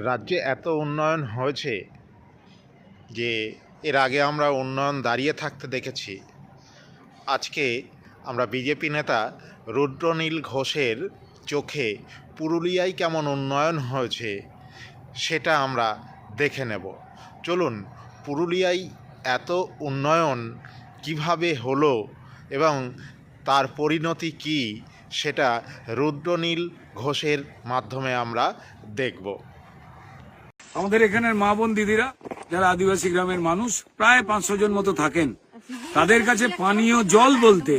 রাজ্যে এত উন্নয়ন হয়েছে যে এর আগে আমরা উন্নয়ন দাঁড়িয়ে থাকতে দেখেছি। আজকে আমরা বিজেপি নেতা রুদ্রনীল ঘোষের চোখে পুরুলিয়ায় কেমন উন্নয়ন হয়েছে সেটা আমরা দেখে নেব। চলুন, পুরুলিয়ায় এত উন্নয়ন কীভাবে হলো এবং তার পরিণতি কি সেটা রুদ্রনীল ঘোষের মাধ্যমে আমরা দেখব। আমাদের এখানের মা বোন দিদিরা, যারা আদিবাসী গ্রামের মানুষ, প্রায় পাঁচশো জন মতো থাকেন। তাদের কাছে পানীয় জল বলতে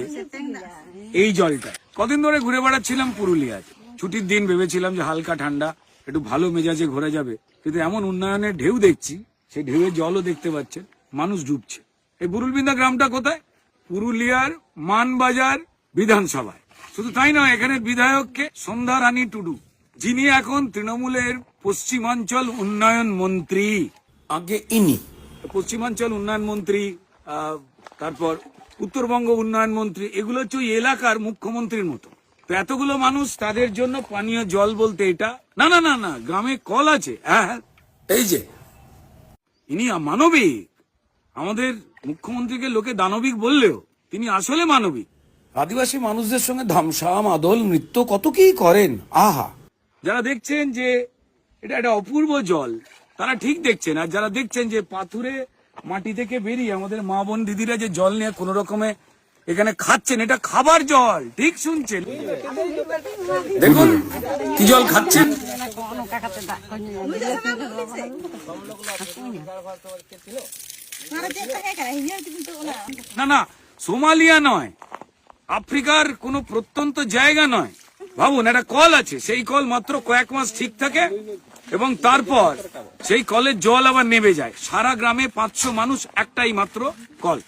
এই জলটা। কদিন ধরে ঘুরে বেড়াচ্ছিলাম পুরুলিয়ায়। ছুটির দিন ভেবেছিলাম যে হালকা ঠান্ডা, একটু ভালো মেজাজে ঘোরা যাবে। কিন্তু এমন উন্নয়নের ঢেউ দেখছি সেই ঢেউয়ের জলও দেখতে পাচ্ছেন, মানুষ ডুবছে। এই বুরুলবিন্দা গ্রামটা কোথায়? পুরুলিয়ার মানবাজার বিধানসভায়। শুধু তাই নয় এখানে বিধায়ককে সন্ধ্যা রানী টুডু যিনি এখন তৃণমূলের পশ্চিমাঞ্চল উন্নয়ন মন্ত্রী। আগে ইনি। পশ্চিমাঞ্চল উন্নয়ন মন্ত্রী তারপর উত্তরবঙ্গ উন্নয়ন মন্ত্রী এগুলো হচ্ছে ওই এলাকার মুখ্যমন্ত্রীর মতো। তো এতগুলো মানুষ তাদের জন্য পানীয় জল বলতে এটা? না না না না গ্রামে কল আছে। হ্যাঁ হ্যাঁ। এই যে। ইনি মানবিক। আমাদের মুখ্যমন্ত্রীকে লোকে দানবিক বললেও তিনি আসলে মানবিক। আদিবাসী মানুষদের সঙ্গে ধামসা মাদল নৃত্য কত কি করেন? আহা। যারা দেখছেন যে এটা একটা অপূর্ব জল, তারা ঠিক দেখছেন। আর যারা দেখছেন যে পাথুরে মাটি থেকে বেরিয়ে আমাদের মা বোন দিদিরা যে জল নিয়ে কোন রকমে এখানে খাচ্ছেন, এটা খাবার জল, ঠিক শুনছেন? দেখুন, কি জল খাচ্ছেন? না না, সোমালিয়া নয়, আফ্রিকার কোনো প্রত্যন্ত জায়গা নয়। ভাবুন, একটা কল আছে। সেই কল মাত্র কয়েক মাস ঠিক থাকে এবং তারপর সেই কলের জল আবার নেমে যায়। সারা গ্রামে পাঁচশো মানুষ একটাই মাত্র কল।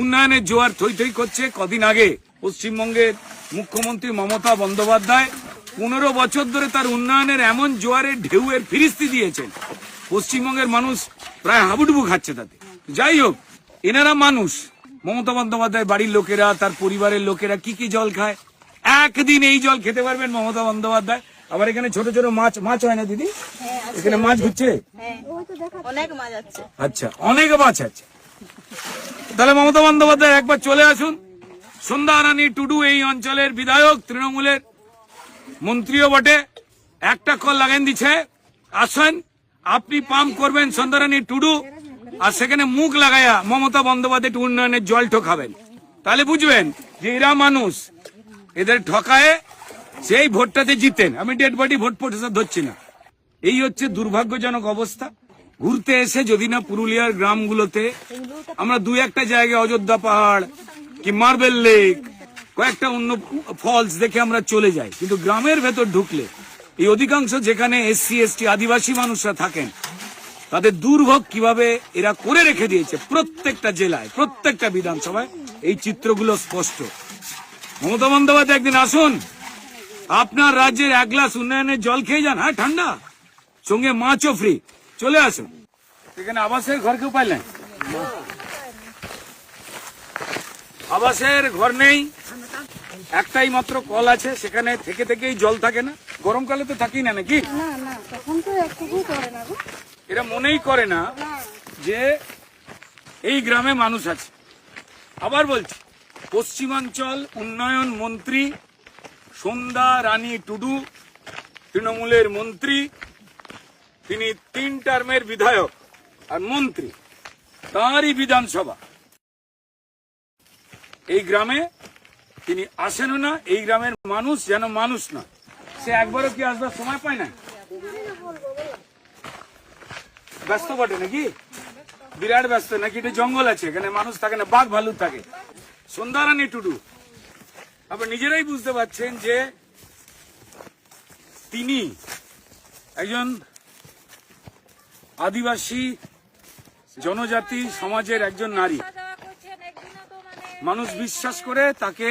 উন্নয়নের জোয়ার থই থই করছে কদিন আগে। পশ্চিমবঙ্গের মুখ্যমন্ত্রী মমতা বন্দ্যোপাধ্যায় পনেরো বছর ধরে তার উন্নয়নের এমন জোয়ারের ঢেউয়ের ফিরিস্তি দিয়েছেন। পশ্চিমবঙ্গের মানুষ প্রায় হাবুডুবু খাচ্ছে তাতে। যাই হোক, এনারা মানুষ। মমতা বন্দ্যোপাধ্যায় বাড়ির লোকেরা, তার পরিবারের লোকেরা কি কি জল খায়? একদিন এই জল খেতে পারবেন মমতা বন্দ্যোপাধ্যায়। আবার এখানে ছোট ছোট মাছ মাছ হয় না দিদি? এখানে মাছ ঘুরছে? আচ্ছা অনেক মাছ আছে। তাহলে মমতা বন্দ্যোপাধ্যায় একবার চলে আসুন। সন্ধ্যা রানী টুডু এই অঞ্চলের বিধায়ক তৃণমূলের মন্ত্রীও বটে। একটা কল লাগান দিচ্ছে আসেন আপনি পাম্প করবেন সন্ধ্যারানী টুডু আর সেখানে মুখ লাগাইয়া মমতা বন্দ্যোপাধ্যায় উন্নয়নের জল ঠকাবেন। তাহলে বুঝবেন যে এরা মানুষ। এদের ঠকায় সেই ভোটটাতে জিতেন। আমি ডেড বডি ভোট প্রতিশোধ ধরছি না। এই হচ্ছে দুর্ভাগ্যজনক অবস্থা। ঘুরতে এসে যদি না পুরুলিয়ার গ্রামগুলোতে আমরা দুই একটা জায়গায় অযোধ্যা পাহাড় কি মার্বেল লেক, কয়েকটা অন্য ফলস দেখে আমরা চলে যাই। কিন্তু গ্রামের ভেতর ঢুকলে এই অধিকাংশ যেখানে এসসি এসটি আদিবাসী মানুষরা থাকেন, তাদের দুর্ভোগ কীভাবে এরা করে রেখে দিয়েছে প্রত্যেকটা জেলায়, প্রত্যেকটা বিধানসভায়, এই চিত্রগুলো স্পষ্ট। মমতা বন্দ্যোপাধ্যায় একদিন আসুন। আপনার রাজ্যের এক গ্লাস উন্নয়নের জল খেয়ে যান হ্যাঁ ঠান্ডা? সঙ্গে মাছও ফ্রি চলে আসুন। এখানে আবাসের ঘর কেউ পাইলেন? আবাসের ঘর নেই। একটাই মাত্র কল আছে সেখানে থেকে থেকেই জল থাকে না। গরমকালে তো থাকি না নাকি? এরা মনেই করে না। যে এই গ্রামে মানুষ আছে। আবার বলছি পশ্চিমাঞ্চল উন্নয়ন মন্ত্রী, সন্ধ্যা রানী টুডু, তৃণমূলের মন্ত্রী, তিনি তিন টার্মের বিধায়ক আর মন্ত্রী। তাঁরই বিধানসভা। এই গ্রামে তিনি আসেনও না, এই গ্রামের মানুষ যেন মানুষ না সে একবারও কি আসবার সময় পায় না ব্যস্ত বটে নাকি? বিরাট ব্যস্ত, নাকি এটা জঙ্গল আছে, এখানে মানুষ থাকে না, বাঘ ভালু থাকে। সন্ধ্যারানী টুডু। আপনি নিজেরাই বুঝতে পারছেন যে তিনি একজন আদিবাসী জনজাতি সমাজের একজন নারী। মানুষ বিশ্বাস করে তাকে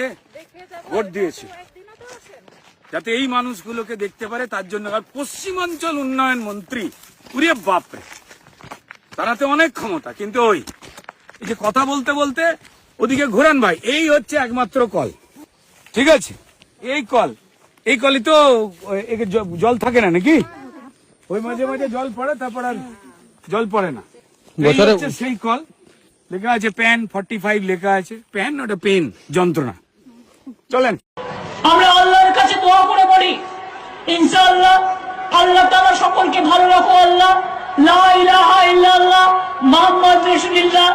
ভোট দিয়েছে। যাতে এই মানুষগুলোকে দেখতে পারে, তার জন্য পশ্চিমাঞ্চল উন্নয়ন মন্ত্রী। উড়িয়ে বাপরে তারাতে অনেক ক্ষমতা, কিন্তু ওই যে কথা বলতে বলতে ওদিকে ঘোরান ভাই এই হচ্ছে একমাত্র কল। ঠিক আছে? এই কল। এই কলই তো জল থাকে না নাকি? ওই মাঝে মাঝে জল পড়ে তারপর আর জল পড়ে না। সেই কল। লেখা আছে প্যান ফর্টি ফাইভ লেখা আছে প্যান ওটা পেন যন্ত্রণা। চলেন। আমরা আল্লাহর কাছে দোয়া করে বলি ইনশাআল্লাহ আল্লাহ তাআলা সকলকে ভালো রাখো আল্লাহ। লা ইলাহা ইল্লাল্লাহ মুহাম্মদ রাসূলুল্লাহ।